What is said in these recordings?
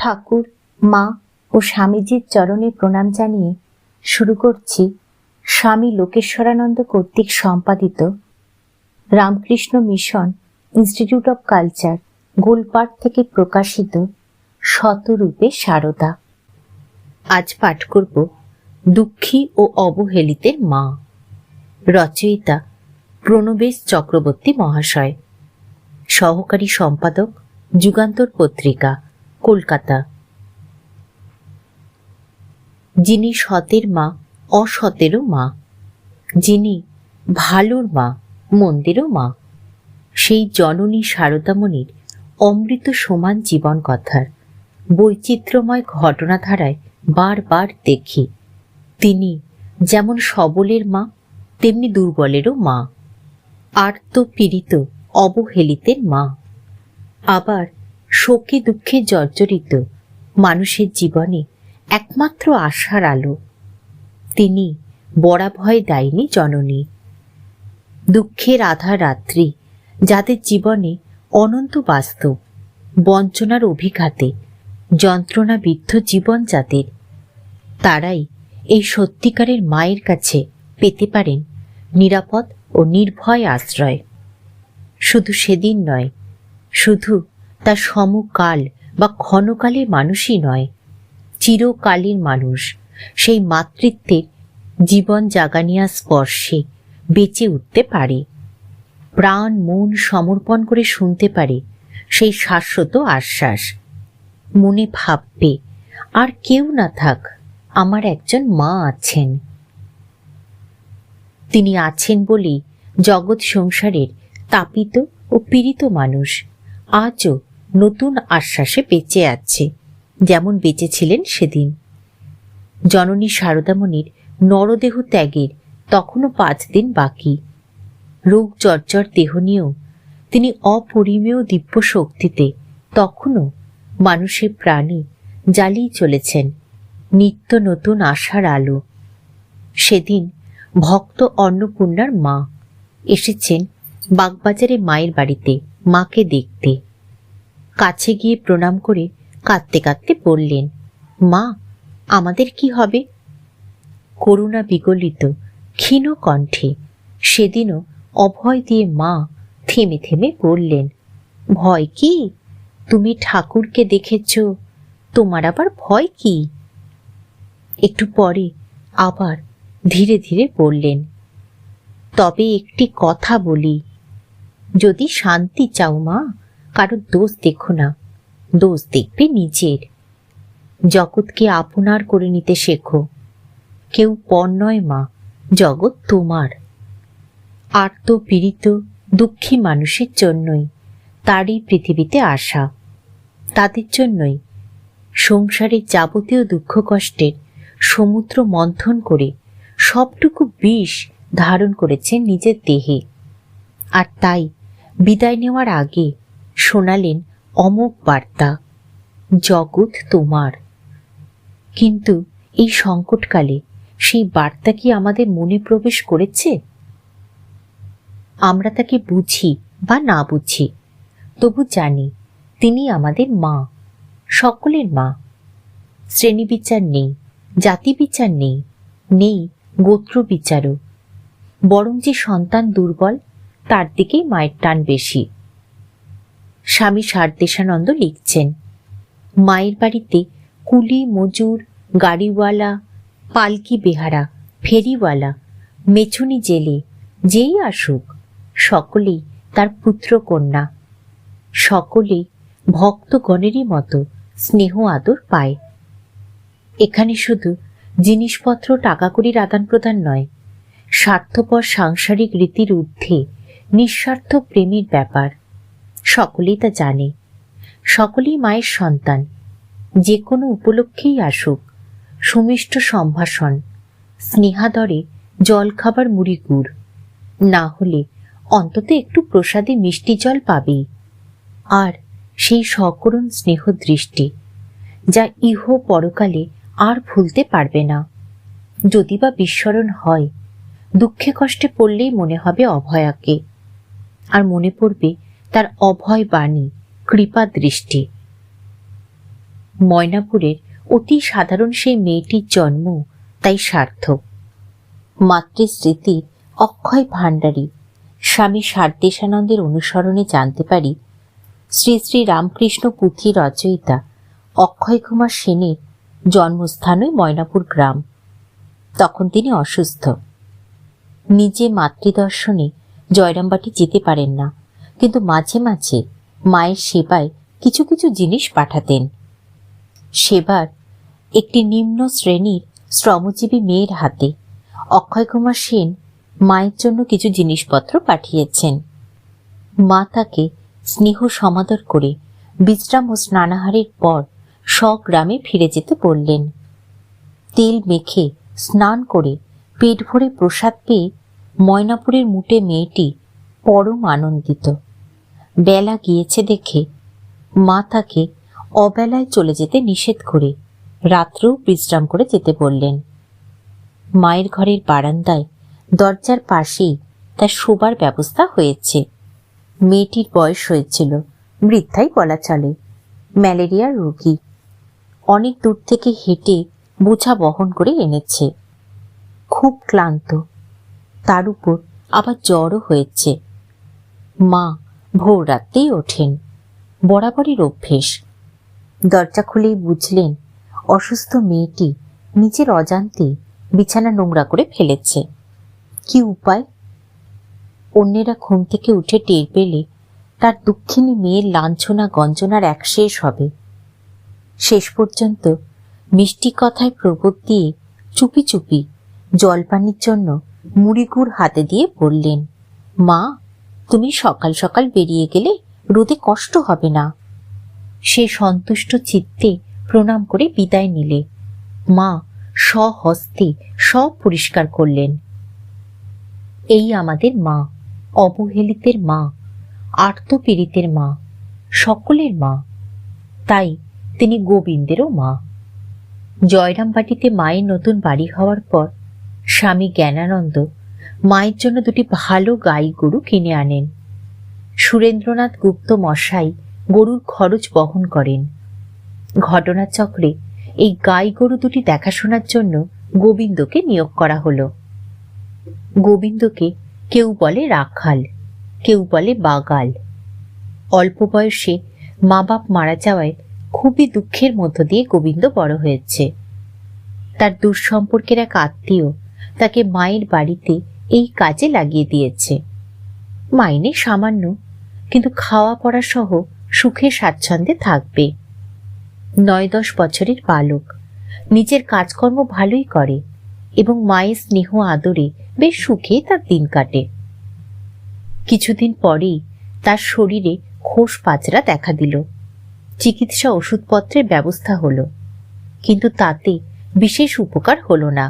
ঠাকুর, মা ও স্বামীজির চরণে প্রণাম জানিয়ে শুরু করছি স্বামী লোকেশ্বরানন্দ কর্তৃক সম্পাদিত Ramakrishna Mission Institute of Culture Golpark থেকে প্রকাশিত শতরূপে সারদা। আজ পাঠ করব দুঃখী ও অবহেলিতের মা। রচয়িতা প্রণবেশ চক্রবর্তী মহাশয়। সহকারী সম্পাদক যুগান্তর পত্রিকা। কলকাতা। যিনি সতের মা, অসতেরও মা। যিনি ভালোর মা, মন্দিরও মা। সেই জননী শারদামণির অমৃত সমান জীবন কথার বৈচিত্র্যময় ঘটনাধারায় বারবার দেখি। তিনি যেমন সবলের মা, তেমনি দুর্বলেরও মা। আর্ত পীড়িত অবহেলিতের মা। আবার শোকে দুঃখে জর্জরিত মানুষের জীবনে একমাত্র আশার আলো। তিনি বরাভয় দায়নি জননী। দুঃখের আধা রাত্রি যাদের জীবনে অনন্ত বাস্তব, বঞ্চনার অভিঘাতে, যন্ত্রণাবিদ্ধ জীবন যাদের, তারাই এই সত্যিকারের মায়ের কাছে পেতে পারেন নিরাপদ ও নির্ভয় আশ্রয়। শুধু সেদিন নয়, শুধু তার সমকাল বা ক্ষণকালের মানুষই নয়, চিরকালের মানুষ। সেই মাতৃত্বের জীবন জাগানিয়া স্পর্শে বেঁচে উঠতে পারে। প্রাণ, মন সমর্পণ করে শুনতে পারে সেই শাশ্বত আশ্বাস। মনে ভাববে, আর কেউ না থাক, আমার একজন মা আছেন। তিনি আছেন বলেই জগৎ সংসারের তাপিত ও পীড়িত মানুষ। আজও নতুন আশ্বাসে বেঁচে আছে, যেমন বেঁচেছিলেন সেদিন। জননী শারদামণির নরদেহ ত্যাগের তখনও পাঁচ দিন বাকি। রোগ চর্চর দেহ নিয়েও তিনি অপরিমেয় দিব্য শক্তিতে তখনও মানুষের প্রাণী জ্বালিয়ে চলেছেন নিত্য নতুন আশার আলো। সেদিন ভক্ত অন্নপূর্ণার মা এসেছেন বাগবাজারে মায়ের বাড়িতে, মাকে দেখতে। কাছে গিয়ে প্রণাম করে কাঁদতে কাঁদতে বললেন, মা, আমাদের কি হবে? করুণা বিগলিত, ক্ষীণ কণ্ঠে সেদিনও অভয় দিয়ে মা থেমে থেমে বললেন, ভয় কি? তুমি ঠাকুরকে দেখেছ, তোমার আবার ভয় কি? একটু পরে আবার ধীরে ধীরে বললেন, তবে একটি কথা বলি, যদি শান্তি চাও মা কারোর দোষ দেখো না, দোষ দেখবে নিজের। জগৎকে আপনার করে নিতে শেখো। কেউ পর নয় মা, জগৎ তোমার। আর্ত পীড়িত দুঃখী মানুষের জন্যই, তারই পৃথিবীতে আসা। তাদের জন্যই সংসারের যাবতীয় দুঃখ কষ্টের সমুদ্র মন্থন করে, সবটুকু বিষ ধারণ করেছেন নিজের দেহে। আর তাই, বিদায় নেওয়ার আগে শোনালেন অমোক বার্তা, জগৎ তোমার। কিন্তু এই সংকটকালে সেই বার্তা কি আমাদের মনে প্রবেশ করেছে? আমরা তাকে বুঝি বা না বুঝি, তবু জানি তিনি আমাদের মা, সকলের মা। শ্রেণি বিচার নেই, জাতি বিচার নেই নেই গোত্র বিচারও। বরং যে সন্তান দুর্বল, তার দিকেই মায়ের টান বেশি। স্বামী সারদেশানন্দ লিখছেন, মায়ের বাড়িতে কুলি, মজুর, গাড়িওয়ালা, পালকি বেহারা, ফেরিওয়ালা, মেছুনি জেলে, যেই আসুক, সকলেই তার পুত্র কন্যা। সকলেই ভক্তগণেরই মতো স্নেহ আদর পায়। এখানে শুধু জিনিসপত্র টাকা কড়ির আদান প্রদান নয়, স্বার্থপর সাংসারিক রীতির ঊর্ধ্বে নিঃস্বার্থ প্রেমের ব্যাপার সকলেই তা জানে। সকলেই মায়ের সন্তান। যে কোনো উপলক্ষেই আসুক। সুমিষ্ট সম্ভাষণ। স্নেহাদরে জলখাবার মুড়ি গুড়। না হলে অন্তত একটু প্রসাদে মিষ্টি জল পাবেই। আর সেই সকরুণ স্নেহ দৃষ্টি, যা ইহ পরকালে আর ভুলতে পারবে না। যদি বা বিস্মরণ হয়, দুঃখে কষ্টে পড়লেই মনে হবে অভয়াকে। আর মনে পড়বে তার অভয় বাণী, কৃপা দৃষ্টি। ময়নাপুরের অতি সাধারণ সেই মেয়েটির জন্ম তাই সার্থক। মাতৃস্মৃতি অক্ষয় ভাণ্ডারী। স্বামী সারদেশানন্দের অনুসরণে জানতে পারি, শ্রী শ্রী রামকৃষ্ণ পুঁথি রচয়িতা অক্ষয় কুমার সেনের জন্মস্থানই ময়নাপুর গ্রাম। তখন তিনি অসুস্থ। নিজে মাতৃদর্শনে জয়রামবাটি যেতে পারেন না। কিন্তু মাঝে মাঝে মায়ের সেবায় কিছু কিছু জিনিস পাঠাতেন। সেবার একটি নিম্ন শ্রেণির শ্রমজীবী মেয়ের হাতে অক্ষয় কুমার সেন মায়ের জন্য কিছু জিনিসপত্র পাঠিয়েছেন। মা তাকে স্নেহ সমাদর করে বিশ্রাম ও স্নানাহারের পর স্বগ্রামে ফিরে যেতে বললেন। তেল মেখে স্নান করে পেট ভরে প্রসাদ পেয়ে ময়নাপুরের মুটে মেয়েটি পরম আনন্দিত। বেলা গিয়েছে দেখে মা তাকে অবেলায় চলে যেতে নিষেধ করে রাত্রেও বিশ্রাম করে যেতে বললেন। মায়ের ঘরের বারান্দায় দরজার পাশেই তার শোবার ব্যবস্থা হয়েছে। মেয়েটির বয়স হয়েছিল, বৃদ্ধাই বলা চলে, ম্যালেরিয়ার রোগী। অনেক দূর থেকে হেঁটে বোঝা বহন করে এনেছে। খুব ক্লান্ত, তার উপর আবার জ্বরও হয়েছে। মা ভোর রাত্রেই ওঠেন। বরাবরই অভ্যেস। দরজা খুলেই বুঝলেন, অসুস্থ মেয়েটি নিজের অজান্তে বিছানা নোংরা করে ফেলেছে। কি উপায়? অন্যেরা ঘুম থেকে উঠে টের পেলে তার দুঃখিনী মেয়ের লাঞ্ছনা গঞ্জনার এক শেষ হবে। শেষ পর্যন্ত মিষ্টি কথায় প্রবোধ দিয়ে চুপি চুপি জলপানির জন্য মুড়িগুড় হাতে দিয়ে বললেন, মা তুমি সকাল সকাল বেরিয়ে গেলে রোদে কষ্ট হবে না। সে সন্তুষ্ট চিত্তে প্রণাম করে বিদায় নিলে। মা স্বহস্তে সব পরিষ্কার করলেন। এই আমাদের মা, অবহেলিতের মা, আর্তপীড়িতের মা, সকলের মা। তাই তিনি গোবিন্দেরও মা। জয়রামবাটিতে মায়ের নতুন বাড়ি হওয়ার পর স্বামী জ্ঞানানন্দ মায়ের জন্য দুটি ভালো গাই গরু কিনে আনেন। সুরেন্দ্রনাথ গুপ্ত মশাই গরুর খরচ বহন করেন। ঘটনাচক্রে এই গাই গরু দুটি দেখাশোনার জন্য গোবিন্দকে নিয়োগ করা হলো। গোবিন্দকে কেউ বলে রাখাল, কেউ বলে বাগাল। অল্প বয়সে মা বাপ মারা যাওয়ায় খুবই দুঃখের মধ্য দিয়ে গোবিন্দ বড় হয়েছে। তার দূর সম্পর্কের এক আত্মীয় তাকে মায়ের বাড়িতে এই কাজে লাগিয়ে দিয়েছে। মাইনে সামান্য, কিন্তু খাওয়া পড়া সহ সুখে স্বাচ্ছন্দ্যে থাকবে। নয় দশ বছরের বালক, নিজের কাজকর্ম ভালোই করে এবং মায়ের স্নেহ আদরে বেশ সুখে তার দিন কাটে। কিছুদিন পরেই তার শরীরে খোস পাচরা দেখা দিল। চিকিৎসা ওষুধপত্রের ব্যবস্থা হলো, কিন্তু তাতে বিশেষ উপকার হলো না।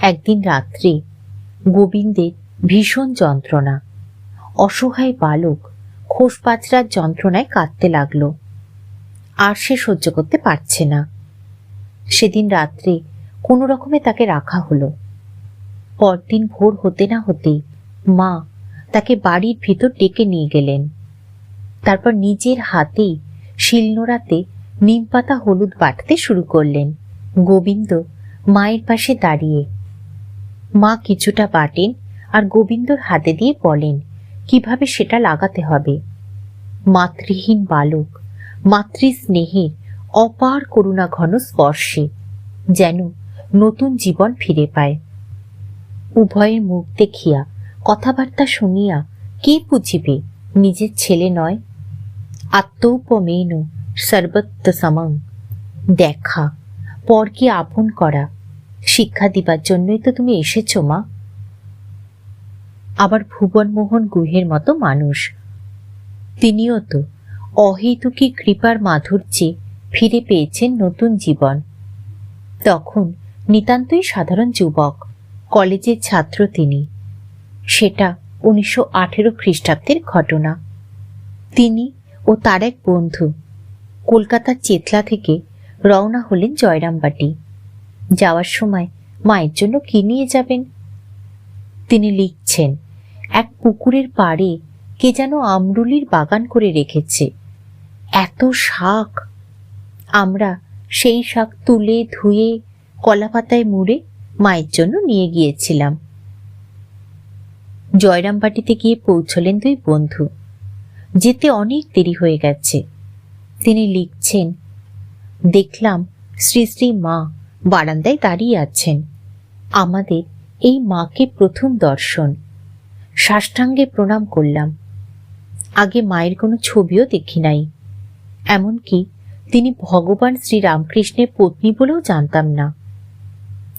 একদিন রাত্রে গোবিন্দের ভীষণ যন্ত্রণা। অসহায় বালক খোস পাচরার যন্ত্রণায় কাঁদতে লাগল। আর সে সহ্য করতে পারছে না। সেদিন রাত্রে কোনো রকমে তাকে রাখা হলো। পরদিন ভোর হতে না হতেই মা তাকে বাড়ির ভিতর ডেকে নিয়ে গেলেন। তারপর নিজের হাতেই শিলনোড়াতে নিমপাতা হলুদ বাটতে শুরু করলেন। গোবিন্দ মায়ের পাশে দাঁড়িয়ে মা কিছুটা বাটেন আর গোবিন্দর হাতে দিয়ে বলেন, কীভাবে সেটা লাগাতে হবে? মাতৃহীন বালক মাতৃস্নেহের অপার করুণা ঘন স্পর্শে, যেন নতুন জীবন ফিরে পায়। উভয়ের মুখ দেখিয়া, কথাবার্তা শুনিয়া কে বুঝিবে, নিজের ছেলে নয়? আত্মৌপমেন সর্বত্র সমং। দেখা, পরকে আপন করা। শিক্ষা দিবার জন্যই তো তুমি এসেছ, মা। আবার ভুবনমোহন গুহের মতো মানুষ। তিনিও তো অহেতুকী কৃপার মাধুর্যে ফিরে পেয়েছেন নতুন জীবন। তখন নিতান্তই সাধারণ যুবক, কলেজের ছাত্র তিনি। সেটা উনিশশো আঠেরো খ্রিস্টাব্দের ঘটনা। তিনি ও তার এক বন্ধু কলকাতার চেতলা থেকে রওনা হলেন জয়রামবাটি। যাওয়ার সময় মায়ের জন্য কি নিয়ে যাবেন? তিনি লিখছেন, এক পুকুরের পাড়ে কে যেন আমরুলির বাগান করে রেখেছে। এত শাক। আমরা সেই শাক তুলে ধুয়ে কলা পাতায় মুড়ে মায়ের জন্য নিয়ে গিয়েছিলাম। জয়রামবাটিতে গিয়ে পৌঁছলেন দুই বন্ধু। যেতে অনেক দেরি হয়ে গেছে। তিনি লিখছেন, দেখলাম শ্রী শ্রী মা বারান্দায় দাঁড়িয়ে আছেন। আমাদের এই মাকে প্রথম দর্শন। সাষ্টাঙ্গে প্রণাম করলাম। আগে মায়ের কোনো ছবিও দেখি নাই। এমনকি তিনি ভগবান শ্রীরামকৃষ্ণের পত্নী বলেও জানতাম না।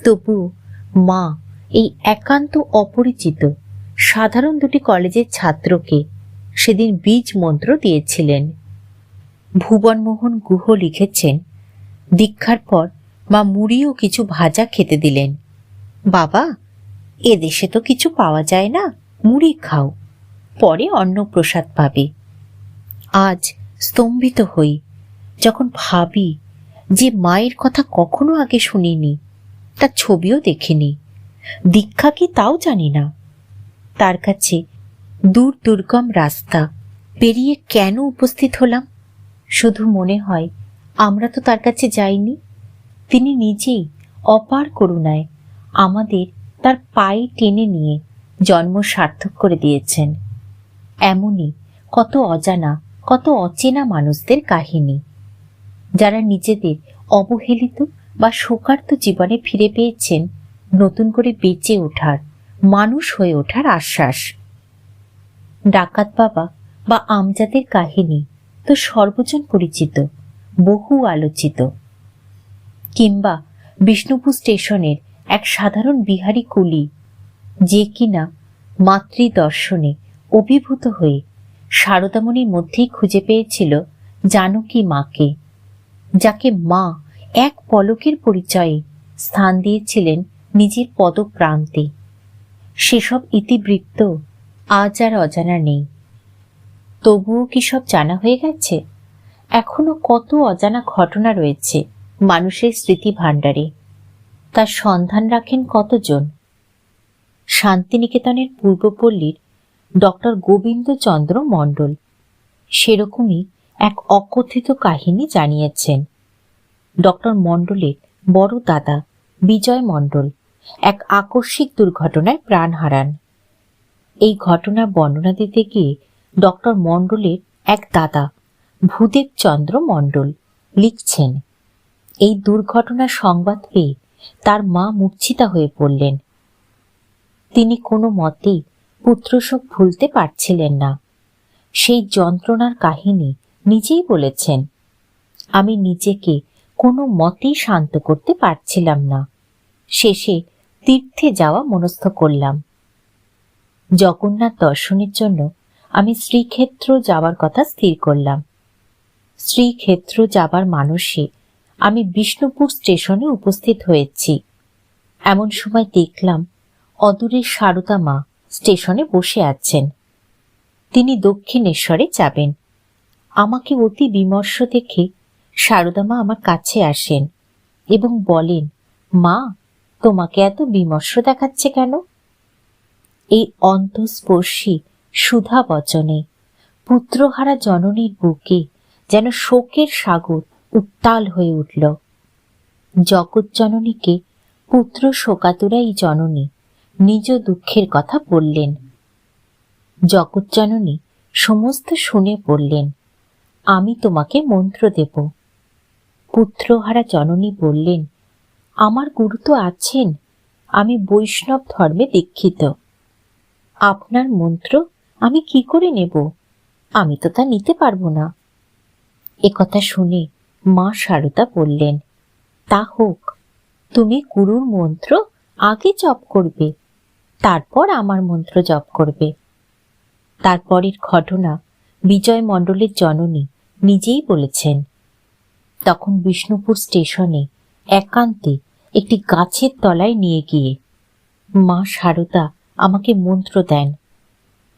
তবু মা এই একান্ত অপরিচিত, সাধারণ দুটি কলেজের ছাত্রকে সেদিন বীজ মন্ত্র দিয়েছিলেন। ভুবনমোহন গুহ লিখেছেন, দীক্ষার পর মা মুড়িও কিছু ভাজা খেতে দিলেন। বাবা এদেশে তো কিছু পাওয়া যায় না, মুড়ি খাও, পরে অন্ন প্রসাদ পাবে। আজ স্তম্ভিত হই, যখন ভাবি যে মায়ের কথা কখনো আগে শুনিনি তার ছবিও দেখিনি, দীক্ষা কি তাও জানি না। তার কাছে দূর দুর্গম রাস্তা পেরিয়ে কেন উপস্থিত হলাম? শুধু মনে হয় আমরা তো তার কাছে যাইনি। তিনি নিজেই অপার করুণায় আমাদের তার পায়ে টেনে নিয়ে জন্ম সার্থক করে দিয়েছেন। এমনই কত অজানা, কত অচেনা মানুষদের কাহিনী, যারা নিজেদের অবহেলিত বা শোকার্ত জীবনে ফিরে পেয়েছেন, নতুন করে বেঁচে ওঠার, মানুষ হয়ে ওঠার আশ্বাস। ডাকাত বাবা বা আমজাদের কাহিনী তো সর্বজন পরিচিত, বহু আলোচিত। কিংবা বিষ্ণুপুর স্টেশনের এক সাধারণ বিহারি কুলি, যে কিনা মাতৃদর্শনে অভিভূত হয়ে শারদামণির মধ্যেই খুঁজে পেয়েছিল জানকী মাকে, যাকে মা এক পলকের পরিচয়ে স্থান দিয়েছিলেন নিজের পদপ্রান্তে। সেসব ইতিবৃত্ত আজ আর অজানা নেই। তবুও কি সব জানা হয়ে গেছে? এখনও কত অজানা ঘটনা রয়েছে? মানুষের স্মৃতি ভাণ্ডারে তার সন্ধান রাখেন কতজন? শান্তিনিকেতনের পূর্বপল্লীর ডক্টর গোবিন্দচন্দ্র মণ্ডল। সেরকমই এক অকথিত কাহিনী জানিয়েছেন। ডক্টর মণ্ডলের বড় দাদা বিজয় মণ্ডল এক আকস্মিক দুর্ঘটনায় প্রাণ হারান। এই ঘটনার বর্ণনা দিতে গিয়ে ডক্টর মণ্ডলের এক দাদা ভূদেবচন্দ্র মণ্ডল লিখছেন এই দুর্ঘটনার সংবাদ পেয়ে তার মা মূর্ছিতা হয়ে পড়লেন। তিনি কোনো মতেই পুত্রশোক ভুলতে পারছিলেন না। সেই যন্ত্রণার কাহিনী নিজেই বলেছেন, আমি নিজেকে কোনো মতেই শান্ত করতে পারছিলাম না। শেষে তীর্থে যাওয়া মনস্থ করলাম। জগন্নাথ দর্শনের জন্য আমি শ্রীক্ষেত্র যাওয়ার কথা স্থির করলাম। শ্রীক্ষেত্র যাবার মানসে আমি বিষ্ণুপুর স্টেশনে উপস্থিত হয়েছি। এমন সময় দেখলাম, অদূরের সারদা মা স্টেশনে বসে আছেন। তিনি দক্ষিণেশ্বরে যাবেন। আমাকে অতি বিমর্ষ দেখে সারদা মা আমার কাছে আসেন এবং বলেন, মা, তোমাকে এত বিমর্ষ দেখাচ্ছে কেন? এই অন্তঃস্পর্শী সুধা বচনে পুত্রহারা জননীর বুকে যেন শোকের সাগর উত্তাল হয়ে উঠল। জগৎ জননীকে পুত্র শোকাতুরাই জননী নিজ দুঃখের কথা বললেন। জগৎ জননী সমস্ত শুনে বললেন, আমি তোমাকে মন্ত্র দেব। পুত্রহারা জননী বললেন, আমার গুরু তো আছেন, আমি বৈষ্ণব ধর্মে দীক্ষিত। আপনার মন্ত্র আমি কি করে নেব? আমি তো তা নিতে পারব না। একথা শুনে মা সারদা বললেন, তা হোক, তুমি গুরুর মন্ত্র আগে জপ করবে, তারপর আমার মন্ত্র জপ করবে। তারপরের ঘটনা বিজয় মণ্ডলের জননী নিজেই বলেছেন। তখন বিষ্ণুপুর স্টেশনে একান্তে একটি গাছের তলায় নিয়ে গিয়ে মা সারদা আমাকে মন্ত্র দেন।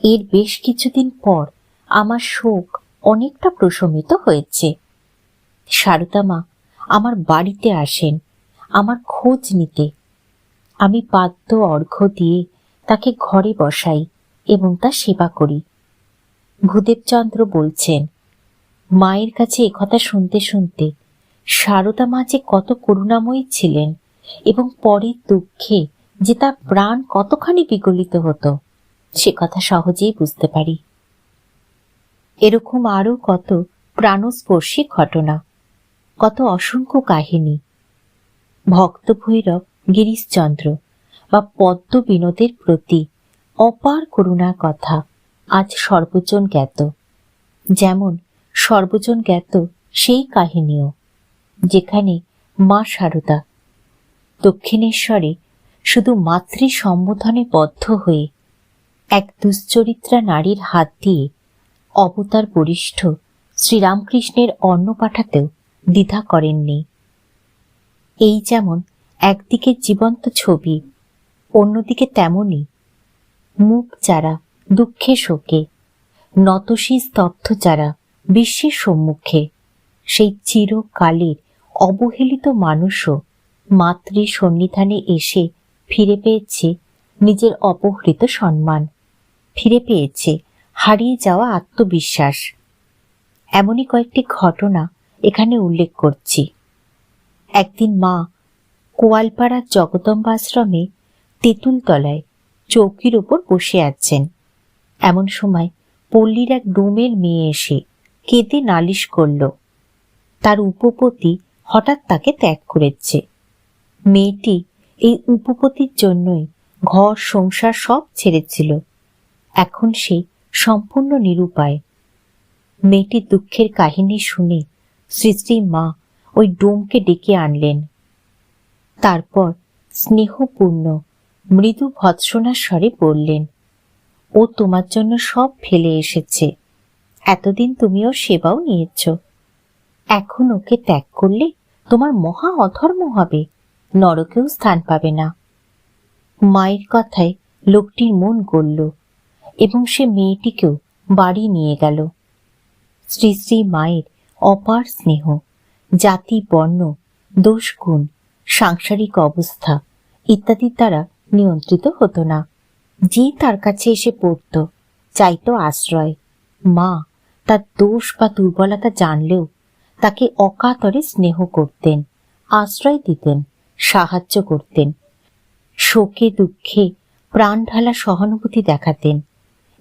এর বেশ কিছুদিন পর আমার শোক অনেকটা প্রশমিত হয়েছে। সারদা মা আমার বাড়িতে আসেন, আমার খোঁজ নিতে। আমি পাদ্য অর্ঘ্য দিয়ে তাকে ঘরে বসাই এবং তা সেবা করি। ভূদেবচন্দ্র বলছেন, মায়ের কাছে একথা শুনতে শুনতে সারদা মা যে কত করুণাময়ী ছিলেন এবং পরের দুঃখে যে তার প্রাণ কতখানি বিগলিত হতো, সে কথা সহজেই বুঝতে পারি। এরকম আরও কত প্রাণস্পর্শী ঘটনা। কত অসংখ্য কাহিনী। ভক্ত ভৈরব গিরিশচন্দ্র বা পদ্ম বিনোদের প্রতি অপার করুণার কথা আজ সর্বজন জ্ঞাত। যেমন সর্বজন জ্ঞাত সেই কাহিনীও, যেখানে মা সারদা দক্ষিণেশ্বরে শুধু মাতৃ সম্বোধনে বদ্ধ হয়ে এক দুশ্চরিত্রা নারীর হাত দিয়ে অবতার বরিষ্ঠ শ্রীরামকৃষ্ণের অন্ন পাঠাতেও দ্বিধা করেননি। এই যেমন একদিকে জীবন্ত ছবি, অন্যদিকে তেমনই মুখ যারা দুঃখে শোকে নতশী স্তব্ধ যারা বিশ্বের সম্মুখে, সেই চিরকালের অবহেলিত মানুষও মাতৃ সন্নিধানে এসে ফিরে পেয়েছে নিজের অপহৃত সম্মান, ফিরে পেয়েছে হারিয়ে যাওয়া আত্মবিশ্বাস। এমনই কয়েকটি ঘটনা এখানে উল্লেখ করছি। একদিন মা কোয়ালপাড়ার জগদম্বাশ্রমে তেঁতুল তলায় চৌকির ওপর বসে আছেন। এমন সময় পল্লীর এক ডোমের মেয়ে এসে কেঁদে নালিশ করল। তার উপপতি হঠাৎ তাকে ত্যাগ করেছে। মেয়েটি এই উপপতির জন্যই ঘর, সংসার সব ছেড়েছিল। এখন সে সম্পূর্ণ নিরুপায়। মেয়েটির দুঃখের কাহিনী শুনে শ্রী মা ওই ডোমকে ডেকে আনলেন। তারপর স্নেহপূর্ণ মৃদু ভৎসনার স্বরে বললেন, ও তোমার জন্য সব ফেলে এসেছে। এতদিন তুমি ওর সেবাও নিয়েছ। এখন ওকে ত্যাগ করলে তোমার মহা অধর্ম হবে, নরকেও স্থান পাবে না। মায়ের কথায় লোকটির মন গড়ল এবং সে মেয়েটিকেও বাড়ি নিয়ে গেল। শ্রী শ্রী মায়ের অপার স্নেহ, জাতি, বর্ণ দোষগুণ সাংসারিক অবস্থা ইত্যাদির দ্বারা নিয়ন্ত্রিত হতো না। যে তার কাছে এসে পড়ত, চাইতো আশ্রয়। মা তার দোষ বা দুর্বলতা জানলেও তাকে অকাতরে স্নেহ করতেন, আশ্রয় দিতেন, সাহায্য করতেন, শোকে, দুঃখে প্রাণ ঢালা সহানুভূতি দেখাতেন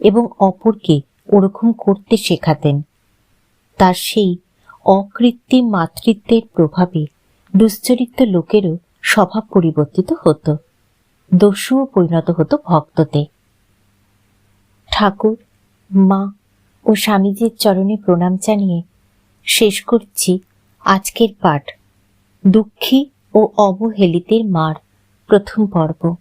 এবং অপরকে ওরকম করতে শেখাতেন। তার সেই অকৃত্রিম মাতৃত্বের প্রভাবে দুশ্চরিত্র লোকেরও স্বভাব পরিবর্তিত হতো, দস্যুও পরিণত হতো ভক্ততে। ঠাকুর, মা ও স্বামীজির চরণে প্রণাম জানিয়ে শেষ করছি আজকের পাঠ। দুঃখী ও অবহেলিতের মার প্রথম পর্ব।